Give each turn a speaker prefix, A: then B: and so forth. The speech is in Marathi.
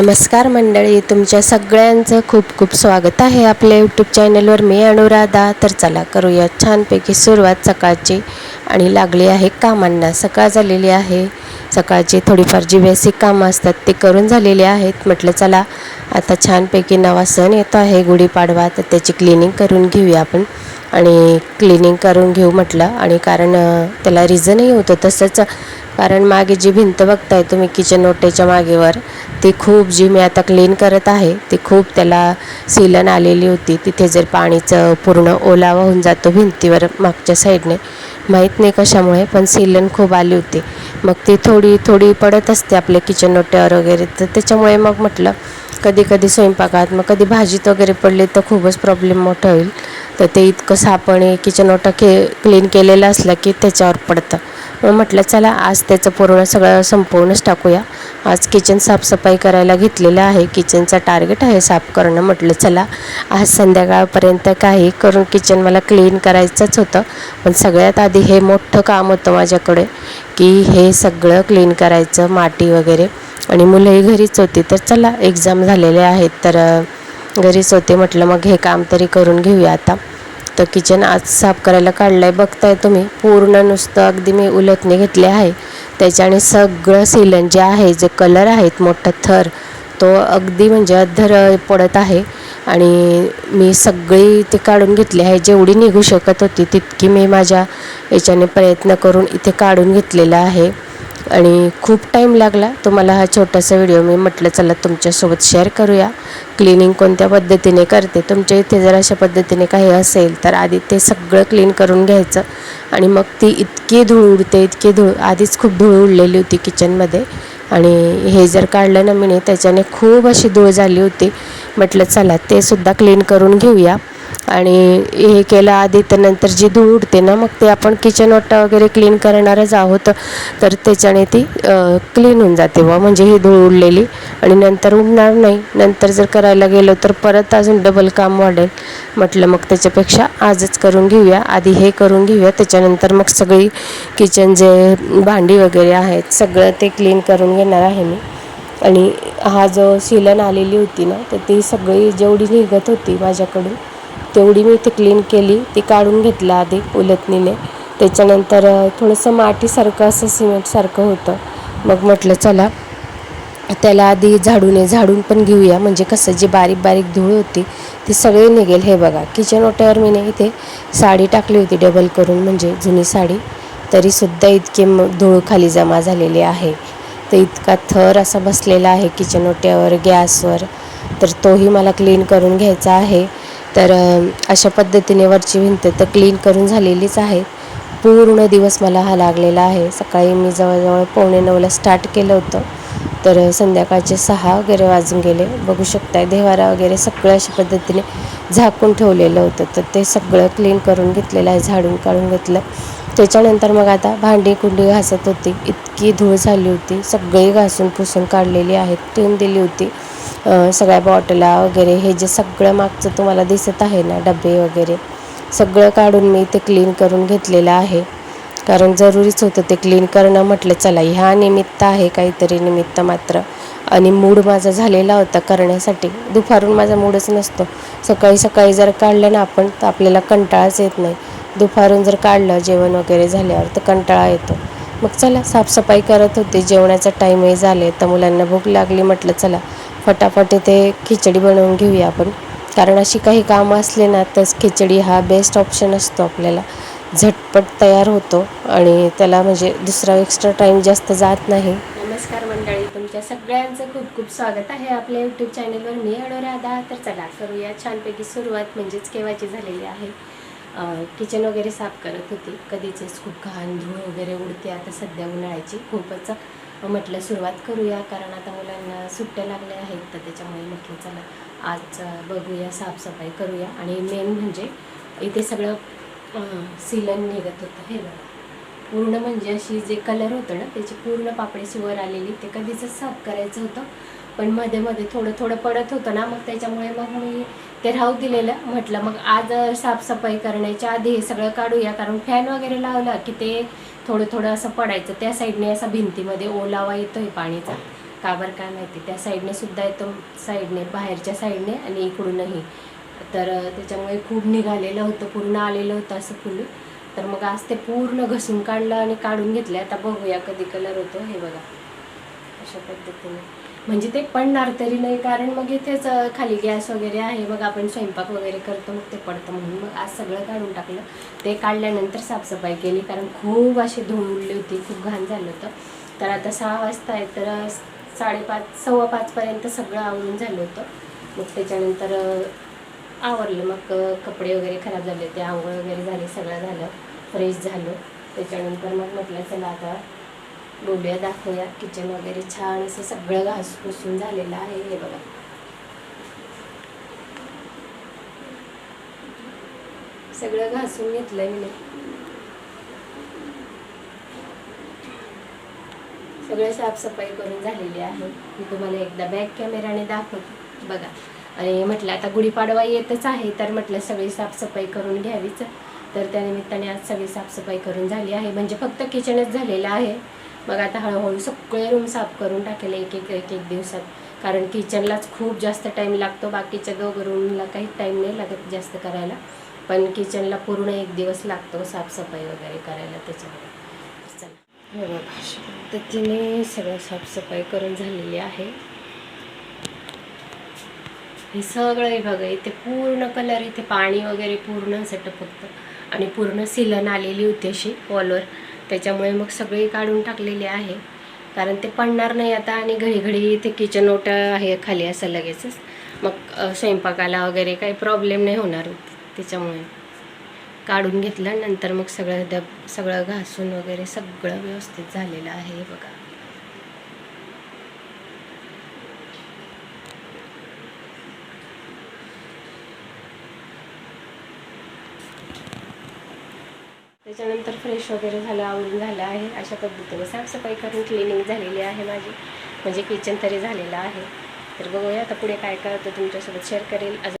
A: नमस्कार मंडळी तुमच्या सगळ्यांचं खूप खूप स्वागत आहे आपल्या यूट्यूब चॅनलवर मी अनुराधा. तर चला करूया छानपैकी सुरुवात सकाळची. आणि लागली आहे कामांना. सकाळ झालेली आहे. सकाळची थोडीफार जी बेसिक कामं असतात ते करून झालेली आहेत. म्हटलं चला आता छानपैकी नवा सण येतो आहे गुढीपाडवा. तर त्याची क्लिनिंग करून घेऊया आपण. आणि क्लिनिंग करून घेऊ म्हटलं. आणि कारण त्याला रिझनही होतं. तसंच कारण मागे जी भिंत बघताय तुम्ही किचन ओटेच्या मागेवर ती खूप जी मी आता क्लीन करत आहे ती खूप त्याला सिलन आलेली होती. तिथे जर पाणीचं पूर्ण ओलावा होऊन जातो भिंतीवर मागच्या साईडने माहीत नाही कशामुळे पण सिलन खूप आली होती. मग ती थोडी थोडी पडत असते आपल्या किचन ओट्यावर वगैरे. तर त्याच्यामुळे मग म्हटलं कधी कधी स्वयंपाकात मग कधी भाजीत वगैरे पडले तर खूपच प्रॉब्लेम मोठा होईल. तर ते इतकं सापणे किचन ओटा के क्लीन केलेलं असलं की त्याच्यावर पडतं. मग म्हटलं चला आज त्याचं पूर्ण सगळं संपवूनच टाकूया. आज किचन साफसफाई करायला घेतलेलं आहे. किचनचा टार्गेट आहे साफ करणं. म्हटलं चला आज संध्याकाळपर्यंत काही करून किचन मला क्लीन करायचंच होतं. पण सगळ्यात आधी हे मोठं काम होतं माझ्याकडे की हे सगळं क्लीन करायचं माती वगैरे. आणि मुलंही घरीच होती. तर चला एक्झाम झालेले आहेत. तर घरीच होते. म्हटलं मग हे काम तरी करून घेऊया आता. तर किचन आज साफ करायला काढलं आहे बघताय तुम्ही पूर्ण नुसतं अगदी मी उलटणे घेतले आहे. त्याच्याने सगळं सिलन जे आहे जे कलर आहेत मोठा थर तो अगदी म्हणजे अधर पडत आहे. आणि मी सगळी ते काढून घेतली आहे. जेवढी निघू शकत होती तितकी मी माझ्या याच्याने प्रयत्न करून इथे काढून घेतलेला आहे. आणि खूप टाईम लागला. तुम्हाला हा छोटासा व्हिडिओ मी म्हटलं चला तुमच्यासोबत शेअर करूया. क्लिनिंग कोणत्या पद्धतीने करते? तुमच्या इथे जर अशा पद्धतीने काही असेल तर आधी ते सगळं क्लीन करून घ्यायचं. आणि मग ती इतकी धूळ उडते इतकी धूळ आधीच खूप धूळ उडलेली होती किचनमध्ये आणि हे जर काढलं ना मी त्याच्याने खूप अशी धूळ झाली होती. म्हटलं चला ते सुद्धा क्लीन करून घेऊया. आणि हे केलं आधी तर नंतर जी धूळ उडते ना मग ते आपण किचन ओटा वगैरे क्लीन करणारच आहोत. तर त्याच्याने ती क्लीन होऊन जाते बुवा. म्हणजे ही धूळ उडलेली. आणि नंतर उडणार नाही. नंतर जर करायला गेलो तर परत अजून डबल काम वाढेल. म्हटलं मग त्याच्यापेक्षा आजच करून घेऊया. आधी हे करून घेऊया. त्याच्यानंतर मग सगळी किचन जे भांडी वगैरे आहेत सगळं ते क्लीन करून घेणार आहे मी. आणि हा जो सिलन आलेली होती ना तर ती सगळी जेवढी निघत होती माझ्याकडून तेवढी मी इथे क्लीन केली. ती काढून घेतलं आधी उलटणीने त्याच्यानंतर थोडंसं मातीसारखं असं सिमेंटसारखं होतं. मग म्हटलं चला त्याला आधी झाडूने झाडून पण घेऊया. म्हणजे कसं जी बारीक बारीक धूळ होती ती सगळी निघेल. हे बघा किचन ओट्यावर मी ने इथे साडी टाकली होती डबल करून म्हणजे जुनी साडी. तरीसुद्धा इतकी धूळ खाली जमा झालेली आहे. तर इतका थर असा बसलेला आहे किचन ओट्यावर गॅसवर. तर तोही मला क्लीन करून घ्यायचा आहे. तर अशा पद्धतीने वरची भिंत तर क्लीन करून झालेलीच आहे. पूर्ण दिवस मला हा लागलेला आहे. सकाळी मी जवळजवळ पावणे नऊला स्टार्ट केलं होतं. तर संध्याकाळचे सहा वगैरे वाजून गेले. बघू शकताय देवारा वगैरे सगळं अशा पद्धतीने झाकून ठेवलेलं होतं. तर ते सगळं क्लीन करून घेतलेलं आहे झाडून काढून घेतलं. त्याच्यानंतर मग आता भांडी कुंडी घासत होती. इतकी धूळ झाली होती. सगळी घासून पुसून काढलेली आहेत. ठेवून दिली होती. सगळ्या बॉटला वगैरे. हे जे सगळं मागचं तुम्हाला दिसत आहे ना डबे वगैरे सगळं काढून मी ते क्लीन करून घेतलेलं आहे. कारण जरुरीच होतं ते क्लीन करणं. म्हटलं चला ह्या निमित्त आहे काहीतरी निमित्त मात्र. आणि मूड माझा झालेला होता करण्यासाठी. दुपारून माझा मूडच नसतो. सकाळी सकाळी जर काढलं ना आपण तर आपल्याला कंटाळाच येत नाही. दुपारून जर काढलं जेवण वगैरे झाल्यावर तर कंटाळा येतो. मग चला साफसफाई करत होते. जेवणाचा टाईमही झाले तर मुलांना भूक लागली म्हटलं चला फटाफट इथे खिचडी बनवून घेऊया आपण. कारण अशी काही कामं असले ना तर खिचडी हा बेस्ट ऑप्शन असतो आपल्याला. झटपट तयार होतो आणि त्याला म्हणजे दुसरा एक्स्ट्रा टाईम जास्त जात नाही. नमस्कार मंडळी तुमच्या सगळ्यांचं खूप खूप स्वागत आहे आपल्या यूट्यूब चॅनलवर मी अनुराधा. तर चला करूया छानपैकी सुरुवात. म्हणजेच केव्हाची झालेली आहे? किचन वगैरे साफ करत होती. कधीचेच खूप घाण धूळ वगैरे उडते. आता सध्या उन्हाळ्याची खूपच म्हटलं सुरुवात करूया. कारण आता मुलांना सुट्ट्या लागल्या आहेत तर त्याच्यामुळे म्हटलं चला आज बघूया साफसफाई करूया. आणि मेन म्हणजे इथे सगळं सिलन निघत होतं. हे बघा. पूर्ण म्हणजे अशी जे कलर होतं ना त्याची पूर्ण पापडीची वर आलेली ते कधीच साफ करायचं होतं. पण मध्ये मध्ये थोडं थोडं पडत होतं ना मग त्याच्यामुळे मग मी ते राहू दिलेलं. म्हटलं मग आज साफसफाई करण्याच्या आधी हे सगळं काढूया कारण फॅन वगैरे लावला की ते थोडं थोडं असं पडायचं. त्या साईडने असा भिंतीमध्ये ओलावा येतोय पाणीचा. का बरं काय माहिती? त्या साईडने सुद्धा येतो साईडने बाहेरच्या साईडने आणि इकडूनही. तर त्याच्यामुळे खूप निघालेलं होतं पूर्ण आलेलं होतं असं फुल. तर मग आज ते पूर्ण घसून काढलं आणि काढून घेतलं आता बघूया कधी कलर होतो हे बघा. अशा पद्धतीने. म्हणजे ते पडणार तरी नाही कारण मग इथेच खाली गॅस वगैरे आहे. मग आपण स्वयंपाक वगैरे करतो मग ते पडतं म्हणून. मग आज सगळं काढून टाकलं. ते काढल्यानंतर साफसफाई केली कारण खूप अशी धूळ उडली होती खूप घाण झालं होतं. तर आता सहा वाजता आहे तर साडेपाच सव्वा पाचपर्यंत सगळं आवरून झालं होतं. मग त्याच्यानंतर आवरलं. मग कपडे वगैरे खराब झाले ते आंघोळ वगैरे झाले सगळं झालं फ्रेश झालं. त्याच्यानंतर मग म्हटलं चला आता बोलूया दाखवूया. किचन वगैरे छान असं सगळं घास पुसून झालेलं आहे हे बघा. सगळं घासून घेतलंय मी. सगळं साफसफाई करून झालेली आहे. मी तुम्हाला एकदा बॅक कॅमेराने दाखवते. बघा. आणि म्हटलं आता गुढीपाडवा येतच आहे तर म्हटलं सगळी साफसफाई करून घ्यावीच. तर त्यानिमित्ताने आज सगळी साफसफाई करून झाली आहे. म्हणजे फक्त किचनच झालेलं आहे. मग आता हळूहळू सगळे रूम साफ करून टाकेल एक एक एक एक दिवसात. कारण किचनलाच खूप जास्त टाईम लागतो बाकीच्या दोघं रूमला काही टाईम नाही लागत जास्त करायला. पण किचनला पूर्ण एक दिवस लागतो साफसफाई वगैरे करायला त्याच्यामुळे हे बघा अशा पद्धतीने सगळं साफसफाई करून झालेली आहे. हे सगळं हे बघा इथे पूर्ण कलर इथे पाणी वगैरे पूर्ण सेटअप फक्त. आणि पूर्ण सिलन आलेली होती अशी वॉलवर त्याच्यामुळे मग सगळे काढून टाकलेले आहे. कारण ते पडणार नाही आता आणि घडी घडी इथे किचन ओटा आहे खाली असं लगेचच. मग स्वयंपाकाला वगैरे काही प्रॉब्लेम नाही होणार त्याच्यामुळे. काढून घेतलं नंतर मग सगळं डब सगळं घासून वगैरे सगळं व्यवस्थित झालेलं आहे बघा. त्याच्यानंतर फ्रेश वगैरे झालं आवरून झालं आहे अशा पद्धतीने. साफसफाई करून क्लिनिंग झालेली आहे माझी. म्हणजे किचन तरी झालेलं आहे. तर बघूया आता पुढे काय काय होतं तुमच्यासोबत. शेअर करेल. अजून